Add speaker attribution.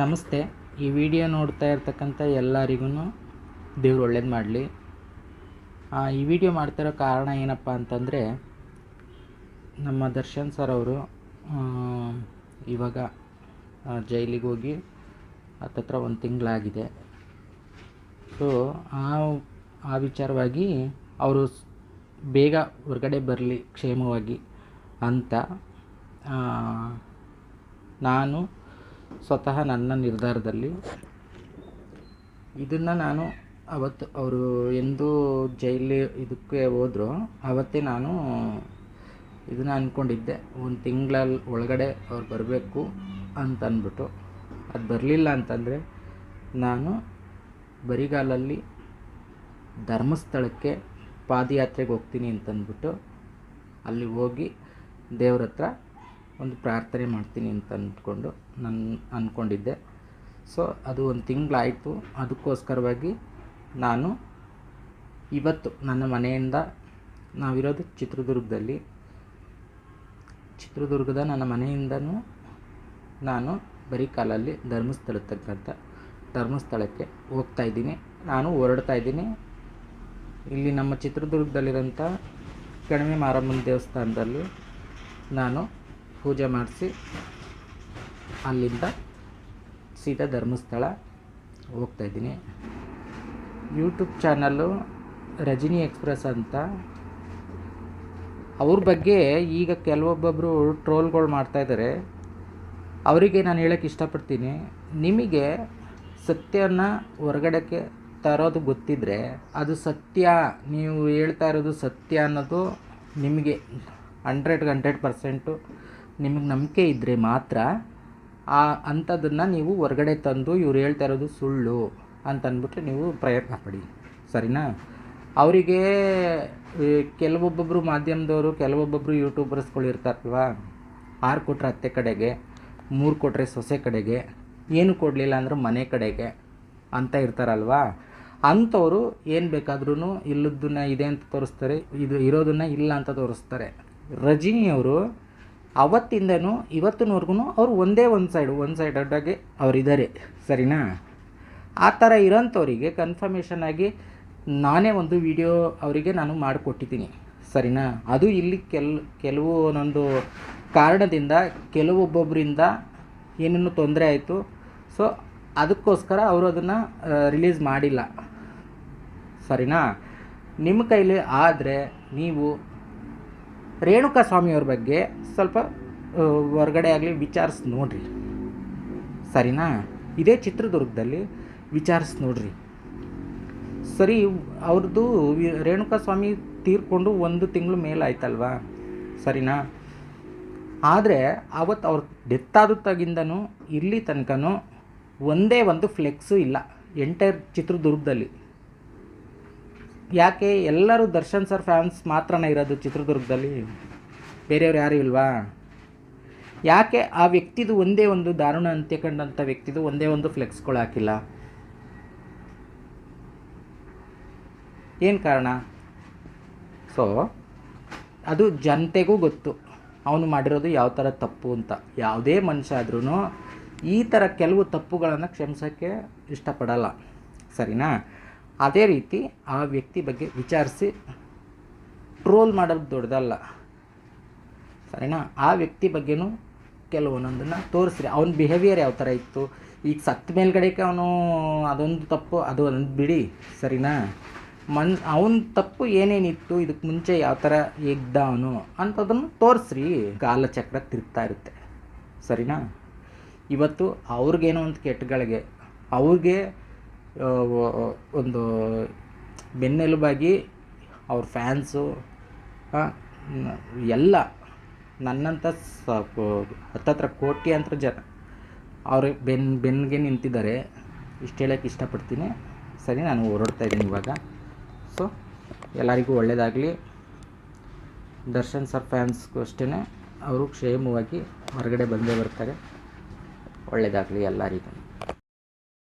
Speaker 1: ನಮಸ್ತೆ. ಈ ವಿಡಿಯೋ ನೋಡ್ತಾ ಇರ್ತಕ್ಕಂಥ ಎಲ್ಲರಿಗೂ ದೇವ್ರು ಒಳ್ಳೇದು ಮಾಡಲಿ. ಈ ವಿಡಿಯೋ ಮಾಡ್ತಿರೋ ಕಾರಣ ಏನಪ್ಪ ಅಂತಂದರೆ, ನಮ್ಮ ದರ್ಶನ್ ಸರ್ ಅವರು ಇವಾಗ ಜೈಲಿಗೆ ಹೋಗಿ ಹತ್ತತ್ರ ಒಂದು ತಿಂಗಳಾಗಿದೆ. ಸೊ ಆ ಆ ವಿಚಾರವಾಗಿ ಅವರು ಬೇಗ ಹೊರಗಡೆ ಬರಲಿ ಕ್ಷೇಮವಾಗಿ ಅಂತ ನಾನು ಸ್ವತಃ ನನ್ನ ನಿರ್ಧಾರದಲ್ಲಿ. ಇದನ್ನು ನಾನು ಅವತ್ತು ಅವರು ಎಂದು ಜೈಲಿ ಇದಕ್ಕೆ ಹೋದ್ರು. ಅವತ್ತೇ ನಾನು ಇದನ್ನು ಅಂದ್ಕೊಂಡಿದ್ದೆ ಒಂದು ತಿಂಗಳಲ್ಲಿ ಒಳಗಡೆ ಅವ್ರು ಬರಬೇಕು ಅಂತ ಅಂದ್ಬಿಟ್ಟು ಅದು ಬರಲಿಲ್ಲ ಅಂತಂದರೆ ನಾನು ಬರಿಗಾಲಲ್ಲಿ ಧರ್ಮಸ್ಥಳಕ್ಕೆ ಪಾದಯಾತ್ರೆಗೆ ಹೋಗ್ತೀನಿ ಅಂತಂದ್ಬಿಟ್ಟು ಅಲ್ಲಿ ಹೋಗಿ ದೇವ್ರ ಹತ್ರ ಒಂದು ಪ್ರಾರ್ಥನೆ ಮಾಡ್ತೀನಿ ಅಂತ ಅಂದ್ಕೊಂಡು ನಾನು ಅಂದ್ಕೊಂಡಿದ್ದೆ ಸೊ ಅದು ಒಂದು ತಿಂಗಳಾಯಿತು. ಅದಕ್ಕೋಸ್ಕರವಾಗಿ ನಾನು ಇವತ್ತು ನನ್ನ ಮನೆಯಿಂದ ನಾವಿರೋದು ಚಿತ್ರದುರ್ಗದಲ್ಲಿ. ಚಿತ್ರದುರ್ಗದ ನನ್ನ ಮನೆಯಿಂದನೂ ನಾನು ಬರೀ ಕಾಲಲ್ಲಿ ಧರ್ಮಸ್ಥಳ ತಕ್ಕಂಥ ಧರ್ಮಸ್ಥಳಕ್ಕೆ ಹೋಗ್ತಾ ಇದ್ದೀನಿ. ನಾನು ಹೊರಡ್ತಾ ಇದ್ದೀನಿ. ಇಲ್ಲಿ ನಮ್ಮ ಚಿತ್ರದುರ್ಗದಲ್ಲಿರೋಂಥ ಕಣಿವೆ ಮಾರಮ್ಮನ ದೇವಸ್ಥಾನದಲ್ಲಿ ನಾನು ಪೂಜೆ ಮಾಡಿಸಿ ಅಲ್ಲಿಂದ ಸೀದಾ ಧರ್ಮಸ್ಥಳ ಹೋಗ್ತಾ ಇದ್ದೀನಿ. ಯೂಟ್ಯೂಬ್ ಚಾನಲ್ಲು ರಜಿನಿ ಎಕ್ಸ್ಪ್ರೆಸ್ ಅಂತ. ಅವ್ರ ಬಗ್ಗೆ ಈಗ ಕೆಲವೊಬ್ಬೊಬ್ಬರು ಟ್ರೋಲ್ಗಳು ಮಾಡ್ತಾಯಿದ್ದಾರೆ ಅವರಿಗೆ ನಾನು ಹೇಳೋಕ್ಕೆ ಇಷ್ಟಪಡ್ತೀನಿ. ನಿಮಗೆ ಸತ್ಯನ ಹೊರಗಡೆಗೆ ತರೋದು ಗೊತ್ತಿದ್ದರೆ ಅದು ಸತ್ಯ, ನೀವು ಹೇಳ್ತಾ ಇರೋದು ಸತ್ಯ ಅನ್ನೋದು ನಿಮಗೆ ಹಂಡ್ರೆಡ್ಗೆ ಹಂಡ್ರೆಡ್ ಪರ್ಸೆಂಟು ನಿಮಗೆ ನಂಬಿಕೆ ಇದ್ದರೆ ಮಾತ್ರ ಆ ಅಂಥದ್ದನ್ನು ನೀವು ಹೊರಗಡೆ ತಂದು ಇವ್ರು ಹೇಳ್ತಾ ಇರೋದು ಸುಳ್ಳು ಅಂತ ಅಂದ್ಬಿಟ್ಟು ನೀವು ಪ್ರಯತ್ನ ಪಡಿ. ಸರಿನಾ? ಅವರಿಗೆ ಕೆಲವೊಬ್ಬೊಬ್ಬರು ಮಾಧ್ಯಮದವರು ಕೆಲವೊಬ್ಬೊಬ್ಬರು ಯೂಟ್ಯೂಬರ್ಸ್ಗಳು ಆರು ಕೊಟ್ಟರೆ ಅತ್ತೆ ಕಡೆಗೆ, ಮೂರು ಕೊಟ್ಟರೆ ಸೊಸೆ ಕಡೆಗೆ, ಏನು ಕೊಡಲಿಲ್ಲ ಅಂದ್ರೆ ಮನೆ ಕಡೆಗೆ ಅಂತ ಇರ್ತಾರಲ್ವಾ? ಅಂಥವರು ಏನು ಬೇಕಾದ್ರೂ ಇಲ್ಲದನ್ನ ಇದೆ ಅಂತ ತೋರಿಸ್ತಾರೆ, ಇದು ಇರೋದನ್ನ ಇಲ್ಲ ಅಂತ ತೋರಿಸ್ತಾರೆ. ರಜಿನಿಯವರು ಅವತ್ತಿಂದನೂ ಇವತ್ತಿನವರೆಗೂ ಅವರು ಒಂದೇ ಒಂದು ಸೈಡು ಒಂದು ಸೈಡ್ ಅಡ್ಡಾಗೆ ಅವರಿದ್ದಾರೆ ಸರಿನಾ? ಆ ಥರ ಇರೋಂಥವ್ರಿಗೆ ಕನ್ಫರ್ಮೇಷನ್ ಆಗಿ ನಾನೇ ಒಂದು ವಿಡಿಯೋ ಅವರಿಗೆ ನಾನು ಮಾಡಿಕೊಟ್ಟಿದ್ದೀನಿ. ಸರಿನಾ? ಅದು ಇಲ್ಲಿ ಕೆಲ್, ಕೆಲವು ಒಂದೊಂದು ಕಾರಣದಿಂದ ಕೆಲವೊಬ್ಬೊಬ್ಬರಿಂದ ಏನೇನು ತೊಂದರೆ ಆಯಿತು. ಸೊ ಅದಕ್ಕೋಸ್ಕರ ಅವರು ಅದನ್ನು ರಿಲೀಸ್ ಮಾಡಿಲ್ಲ. ಸರಿನಾ? ನಿಮ್ಮ ಕೈಲಿ ಆದರೆ ನೀವು ರೇಣುಕಾ ಸ್ವಾಮಿಯವ್ರ ಬಗ್ಗೆ ಸ್ವಲ್ಪ ಹೊರಗಡೆ ಆಗಲಿ ವಿಚಾರಿಸಿ ನೋಡ್ರಿ. ಸರಿನಾ? ಇದೇ ಚಿತ್ರದುರ್ಗದಲ್ಲಿ ವಿಚಾರಿಸಿ ನೋಡ್ರಿ. ಸರಿ ಅವ್ರದ್ದು ರೇಣುಕಾ ಸ್ವಾಮಿ ತೀರ್ಕೊಂಡು ಒಂದು ತಿಂಗಳು ಮೇಲಾಯ್ತಲ್ವಾ ಸರಿನಾ? ಆದರೆ ಅವತ್ತು ಅವ್ರ ಡೆತ್ ಆದತ್ತಾಗಿಂದನೂ ಇಲ್ಲಿ ತನಕನೂ ಒಂದೇ ಒಂದು ಫ್ಲೆಕ್ಸು ಇಲ್ಲ. ಎಂಟೈರ್ ಚಿತ್ರದುರ್ಗದಲ್ಲಿ. ಯಾಕೆ ಎಲ್ಲರೂ ದರ್ಶನ್ ಸರ್ ಫ್ಯಾನ್ಸ್ ಮಾತ್ರನೇ ಇರೋದು ಚಿತ್ರದುರ್ಗದಲ್ಲಿ? ಬೇರೆಯವ್ರು ಯಾರು ಇಲ್ವಾ? ಯಾಕೆ ಆ ವ್ಯಕ್ತಿದು ಒಂದೇ ಒಂದು ದಾರುಣ ಅಂತ್ಯ ಕಂಡಂಥ ವ್ಯಕ್ತಿದು ಒಂದೇ ಒಂದು ಫ್ಲೆಕ್ಸ್ಗಳು ಹಾಕಿಲ್ಲ? ಏನು ಕಾರಣ? ಸೊ ಅದು ಜನತೆಗೂ ಗೊತ್ತು. ಅವನು ಮಾಡಿರೋದು ಯಾವ ಥರ ತಪ್ಪು ಅಂತ. ಯಾವುದೇ ಮನುಷ್ಯ ಆದ್ರೂ ಈ ಥರ ಕೆಲವು ತಪ್ಪುಗಳನ್ನು ಕ್ಷಮಿಸೋಕ್ಕೆ ಇಷ್ಟಪಡಲ್ಲ. ಸರಿನಾ? ಅದೇ ರೀತಿ ಆ ವ್ಯಕ್ತಿ ಬಗ್ಗೆ ವಿಚಾರಿಸಿ ಟ್ರೋಲ್ ಮಾಡೋದು ದೊಡ್ಡದಲ್ಲ. ಸರಿನಾ? ಆ ವ್ಯಕ್ತಿ ಬಗ್ಗೆನೂ ಕೆಲವೊಂದೊಂದನ್ನು ತೋರಿಸ್ರಿ. ಅವನ ಬಿಹೇವಿಯರ್ ಯಾವ ಥರ ಇತ್ತು? ಈಗ ಸತ್ತ ಮೇಲ್ಗಡೆಗೆ ಅವನು ಅದೊಂದು ತಪ್ಪು, ಅದು ಒಂದು ಬಿಡಿ. ಸರಿನಾ? ಮನ್, ಅವನ ತಪ್ಪು ಏನೇನಿತ್ತು? ಇದಕ್ಕೆ ಮುಂಚೆ ಯಾವ ಥರ ಇದ್ದ ಅವನು ಅಂಥದನ್ನು ತೋರಿಸ್ರಿ. ಕಾಲಚಕ್ರ ತಿರುಗ್ತಾ ಇರುತ್ತೆ. ಸರಿನಾ? ಇವತ್ತು ಅವ್ರಿಗೇನೋ ಒಂದು ಕೆಟ್ಟಗಳಿಗೆ ಅವ್ರಿಗೆ ಒಂದು ಬೆನ್ನೆಲುಬಾಗಿ ಅವ್ರ ಫ್ಯಾನ್ಸು ಎಲ್ಲ ನನ್ನಂಥ ಸ ಹತ್ತತ್ರ ಕೋಟ್ಯಾಂತರ ಜನ ಅವ್ರಿಗೆ ಬೆನ್ ಬೆನ್ನಿಗೆ ನಿಂತಿದ್ದಾರೆ. ಇಷ್ಟು ಹೇಳೋಕ್ಕೆ ಇಷ್ಟಪಡ್ತೀನಿ. ಸರಿ, ನಾನು ಹೊರಡ್ತಾ ಇದ್ದೀನಿ ಇವಾಗ. ಸೊ ಎಲ್ಲರಿಗೂ ಒಳ್ಳೆಯದಾಗಲಿ ದರ್ಶನ್ ಸರ್ ಫ್ಯಾನ್ಸ್ಗೂ ಅಷ್ಟೇ ಅವರು ಕ್ಷೇಮವಾಗಿ ಹೊರಗಡೆ ಬಂದೇ ಬರ್ತಾರೆ. ಒಳ್ಳೆಯದಾಗಲಿ ಎಲ್ಲರಿಗೂ.